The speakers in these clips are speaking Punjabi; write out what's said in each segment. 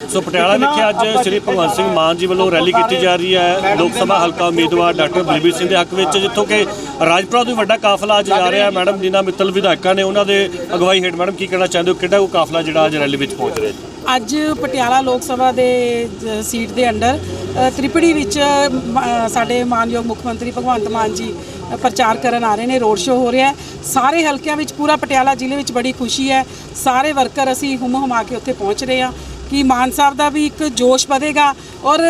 ਸੋ ਪਟਿਆਲਾ ਵਿਖੇ ਅੱਜ ਸ੍ਰੀ ਭਗਵੰਤ ਸਿੰਘ ਮਾਨ ਜੀ ਵੱਲੋਂ ਰੈਲੀ ਕੀਤੀ ਜਾ ਰਹੀ ਹੈ। ਲੋਕ ਸਭਾ ਹਲਕਾ ਉਮੀਦਵਾਰ ਡਾਕਟਰ ਬਲਬੀਰ ਸਿੰਘ ਦੇ ਹੱਕ ਵਿੱਚ ਜਿੱਥੋਂ ਕਿ ਰਾਜਪੁਰਾ ਤੋਂ ਵੀ ਵੱਡਾ ਕਾਫਲਾ ਅੱਜ ਜਾ ਰਿਹਾ ਹੈ। ਮੈਡਮ ਨੀਨਾ ਮਿੱਤਲ ਵਿਧਾਇਕਾਂ ਨੇ ਉਹਨਾਂ ਦੇ ਅਗਵਾਈ ਹੇਠ ਮੈਡਮ ਕੀ ਕਹਿਣਾ ਚਾਹੁੰਦੇ ਹੋ? ਕਿੱਡਾ ਉਹ ਕਾਫਲਾ ਜਿਹੜਾ ਅੱਜ ਰੈਲੀ ਵਿੱਚ ਪਹੁੰਚ ਰਿਹਾ ਹੈ? ਅੱਜ ਪਟਿਆਲਾ ਲੋਕ ਸਭਾ ਦੇ ਸੀਟ ਦੇ ਅੰਡਰ ਤ੍ਰਿਪੜੀ ਵਿੱਚ ਸਾਡੇ ਮਾਨਯੋਗ ਮੁੱਖ ਮੰਤਰੀ ਭਗਵੰਤ ਮਾਨ ਜੀ ਪ੍ਰਚਾਰ ਕਰਨ ਆ ਰਹੇ ਨੇ ਰੋਡ ਸ਼ੋਅ ਹੋ ਰਿਹਾ ਸਾਰੇ ਹਲਕਿਆਂ ਵਿੱਚ ਪੂਰਾ ਪਟਿਆਲਾ ਜ਼ਿਲ੍ਹੇ ਵਿੱਚ ਬੜੀ ਖੁਸ਼ੀ ਹੈ। ਸਾਰੇ ਵਰਕਰ ਅਸੀਂ ਹੁਮ ਹੁਮਾ ਕੇ ਉੱਥੇ ਪਹੁੰਚ ਰਹੇ ਹਾਂ। ਕਿ ਮਾਨ ਸਾਹਿਬ ਦਾ ਵੀ ਇੱਕ ਜੋਸ਼ ਵਧੇਗਾ ਔਰ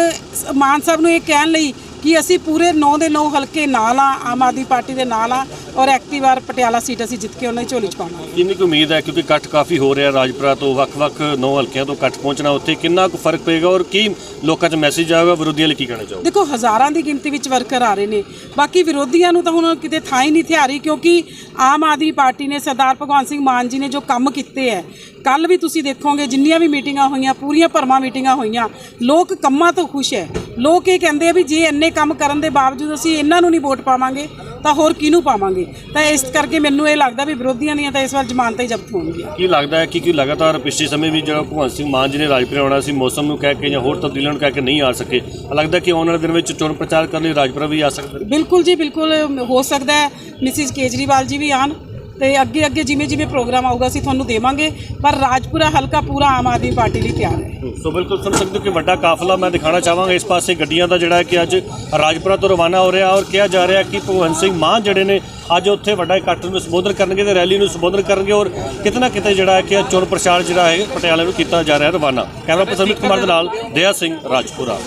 ਮਾਨ ਸਾਹਿਬ ਨੂੰ ਇਹ ਕਹਿਣ ਲਈ ਕਿ ਅਸੀਂ ਪੂਰੇ 9 ਦੇ 9 ਹਲਕੇ ਨਾਲ ਆ ਆਮ ਆਦਮੀ ਪਾਰਟੀ ਦੇ ਨਾਲ ਆ ਔਰ ਐਕਟਿਵ ਵਾਰ ਪਟਿਆਲਾ ਸੀਟ ਅਸੀਂ ਜਿੱਤ ਕੇ ਉਹਨਾਂ ਦੀ ਝੋਲੀ ਚ ਪਾਵਾਂਗੇ। ਕਿੰਨੀ ਕੁ ਉਮੀਦ ਹੈ ਕਿਉਂਕਿ ਇਕੱਠ ਕਾਫੀ ਹੋ ਰਿਹਾ ਰਾਜਪੁਰਾ ਤੋਂ ਵੱਖ-ਵੱਖ ਨੌ ਹਲਕਿਆਂ ਤੋਂ ਇਕੱਠ ਪਹੁੰਚਣਾ ਉੱਥੇ ਕਿੰਨਾ ਕੁ ਫ਼ਰਕ ਪਏਗਾ ਔਰ ਕੀ ਲੋਕਾਂ 'ਚ ਮੈਸੇਜ ਆਏਗਾ ਵਿਰੋਧੀਆਂ ਲਈ ਕੀ ਕਹਿਣਾ ਚਾਹੋਗੇ? ਦੇਖੋ ਹਜ਼ਾਰਾਂ ਦੀ ਗਿਣਤੀ ਵਿੱਚ ਵਰਕਰ ਆ ਰਹੇ ਨੇ। ਬਾਕੀ ਵਿਰੋਧੀਆਂ ਨੂੰ ਤਾਂ ਹੁਣ ਕਿਤੇ ਥਾਂ ਹੀ ਨਹੀਂ ਥਿਆਰੀ ਕਿਉਂਕਿ ਆਮ ਆਦਮੀ ਪਾਰਟੀ ਨੇ ਸਰਦਾਰ ਭਗਵੰਤ ਸਿੰਘ ਮਾਨ ਜੀ ਨੇ ਜੋ ਕੰਮ ਕੀਤੇ ਹੈ ਕੱਲ ਵੀ ਤੁਸੀਂ ਦੇਖੋਗੇ ਜਿੰਨੀਆਂ ਵੀ ਮੀਟਿੰਗਾਂ ਹੋਈਆਂ ਪੂਰੀਆਂ ਭਰਮਾਂ ਮੀਟਿੰਗਾਂ ਹੋਈਆਂ ਲੋਕ ਕੰਮਾਂ ਤੋਂ ਖੁਸ਼ ਹੈ। ਲੋਕ ਇਹ ਕਹਿੰਦੇ ਆ ਵੀ ਜੇ ਇੰਨੇ ਕੰਮ ਕਰਨ ਦੇ ਬਾਵਜੂਦ ਅਸੀਂ ਇਹਨਾਂ ਨੂੰ ਨਹੀਂ ਵੋਟ ਪਾਵਾਂਗੇ ਤਾਂ ਹੋਰ ਕਿਹਨੂੰ ਪਾਵਾਂਗੇ? ਤਾਂ ਇਸ ਕਰਕੇ ਮੈਨੂੰ ਇਹ ਲੱਗਦਾ ਵੀ ਵਿਰੋਧੀਆਂ ਦੀਆਂ ਤਾਂ ਇਸ ਵਾਰ ਜ਼ਮਾਨਤਾਂ ਹੀ ਜ਼ਬਤ ਹੋਣਗੀਆਂ। ਕੀ ਲੱਗਦਾ ਹੈ ਕਿ ਕੀ ਲਗਾਤਾਰ ਪਿਛਲੇ ਸਮੇਂ ਵੀ ਜਿਹੜਾ ਭਗਵੰਤ ਸਿੰਘ ਮਾਨ ਜੀ ਨੇ ਰਾਜਪੁਰਾ ਆਉਣਾ ਸੀ ਮੌਸਮ ਨੂੰ ਕਹਿ ਕੇ ਜਾਂ ਹੋਰ ਤਬਦੀਲੀਆਂ ਨੂੰ ਕਹਿ ਕੇ ਨਹੀਂ ਆ ਸਕੇ। ਲੱਗਦਾ ਕਿ ਆਉਣ ਵਾਲੇ ਦਿਨ ਵਿੱਚ ਚੋਣ ਪ੍ਰਚਾਰ ਕਰਨ ਲਈ ਰਾਜਪੁਰਾ ਵੀ ਆ ਸਕਦਾ ਬਿਲਕੁਲ ਜੀ ਬਿਲਕੁਲ ਹੋ ਸਕਦਾ ਹੈ। ਮਿਸਿਸ ਕੇਜਰੀਵਾਲ ਜੀ ਵੀ ਆਣ ਤੇ ਅੱਗੇ ਅੱਗੇ ਜਿਵੇਂ ਜਿਵੇਂ ਪ੍ਰੋਗਰਾਮ ਆਊਗਾ, ਅਸੀਂ ਤੁਹਾਨੂੰ ਦੇਵਾਂਗੇ। ਪਰ ਰਾਜਪੁਰਾ ਹਲਕਾ ਪੂਰਾ ਆਮ ਆਦਮੀ ਪਾਰਟੀ ਲਈ ਤਿਆਰ ਹੈ। ਸੋ ਬਿਲਕੁਲ ਸੁਣ ਸਕਦੇ ਹੋ ਕਿ ਵੱਡਾ ਕਾਫਲਾ ਮੈਂ ਦਿਖਾਣਾ ਚਾਹਾਂਗਾ। ਇਸ ਪਾਸੇ ਗੱਡੀਆਂ ਦਾ ਜਿਹੜਾ ਹੈ ਕਿ ਅੱਜ ਰਾਜਪੁਰਾ ਤੋਂ ਰਵਾਨਾ ਹੋ ਰਿਹਾ ਔਰ ਕਿਹਾ ਜਾ ਰਿਹਾ ਕਿ ਭਗਵੰਤ ਸਿੰਘ ਮਾਨ ਜਿਹੜੇ ਨੇ ਅੱਜ ਉੱਥੇ ਵੱਡਾ ਇਕੱਠ ਨੂੰ ਸੰਬੋਧਨ ਕਰਨਗੇ ਤੇ ਰੈਲੀ ਨੂੰ ਸੰਬੋਧਨ ਕਰਨਗੇ ਔਰ ਕਿਤੇ ਨਾ ਕਿਤੇ ਜਿਹੜਾ ਹੈ ਕਿ ਚੋਣ ਪ੍ਰਚਾਰ ਜਿਹੜਾ ਹੈ, ਪਟਿਆਲੇ ਨੂੰ ਕੀਤਾ ਜਾ ਰਿਹਾ ਰਵਾਨਾ। ਕੈਮਰਾ ਪਰਸਨ ਅਮਿਤ ਕੁਮਾਰ ਦੇ ਨਾਲ ਦਇਆ ਸਿੰਘ, ਰਾਜਪੁਰਾ।